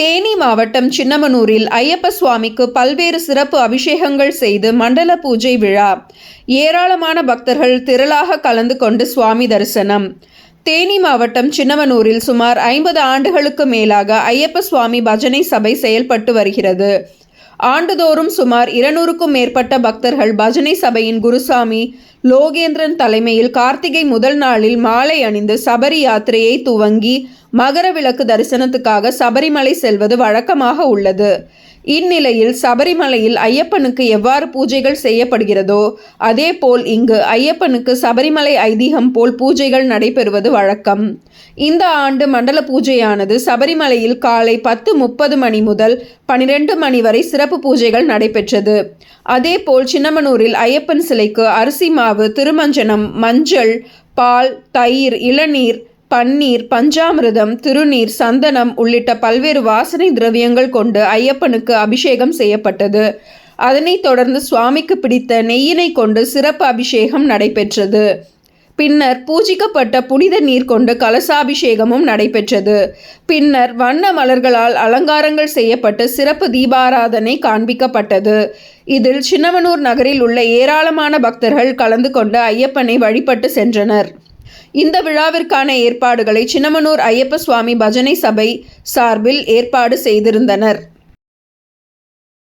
தேனி மாவட்டம் சின்னமனூரில் ஐயப்ப சுவாமிக்கு பல்வேறு சிறப்பு அபிஷேகங்கள் செய்து மண்டல பூஜை விழா. ஏராளமான பக்தர்கள் திரளாக கலந்து கொண்டு சுவாமி தரிசனம். தேனி மாவட்டம் சின்னமனூரில் சுமார் ஐம்பது ஆண்டுகளுக்கு மேலாக ஐயப்ப சுவாமி பஜனை சபை செயல்பட்டு வருகிறது. ஆண்டுதோறும் சுமார் இருநூறுக்கும் மேற்பட்ட பக்தர்கள் பஜனை சபையின் குருசாமி லோகேந்திரன் தலைமையில் கார்த்திகை முதல் நாளில் மாலை அணிந்து சபரி யாத்திரையை துவங்கி மகர விளக்கு தரிசனத்துக்காக சபரிமலை செல்வது வழக்கமாக உள்ளது. இந்நிலையில் சபரிமலையில் ஐயப்பனுக்கு எவ்வாறு பூஜைகள் செய்யப்படுகிறதோ அதேபோல் இங்கு ஐயப்பனுக்கு சபரிமலை ஐதீகம் போல் பூஜைகள் நடைபெறுவது வழக்கம். இந்த ஆண்டு மண்டல பூஜையானது சபரிமலையில் காலை பத்து முப்பது மணி முதல் பனிரெண்டு மணி வரை சிறப்பு பூஜைகள் நடைபெற்றது. அதேபோல் சின்னமனூரில் ஐயப்பன் சிலைக்கு அரிசி மாவு திருமஞ்சனம் மஞ்சள் பால் தயிர் இளநீர் பன்னீர் பஞ்சாமிரதம் திருநீர் சந்தனம் உள்ளிட்ட பல்வேறு வாசனை திரவியங்கள் கொண்டு ஐயப்பனுக்கு அபிஷேகம் செய்யப்பட்டது. அதனைத் தொடர்ந்து சுவாமிக்கு பிடித்த நெய்யினை கொண்டு சிறப்பு அபிஷேகம் நடைபெற்றது. பின்னர் பூஜிக்கப்பட்ட புனித நீர் கொண்டு கலசாபிஷேகமும் நடைபெற்றது. பின்னர் வண்ண மலர்களால் அலங்காரங்கள் செய்யப்பட்டு சிறப்பு தீபாராதனை காண்பிக்கப்பட்டது. இதில் சின்னமனூர் நகரில் உள்ள ஏராளமான பக்தர்கள் கலந்து கொண்டு ஐயப்பனை வழிபட்டு சென்றனர். இந்த விழாவிற்கான ஏற்பாடுகளை சின்னமனூர் ஐயப்ப சுவாமி பஜனை சபை சார்பில் ஏற்பாடு செய்திருந்தனர்.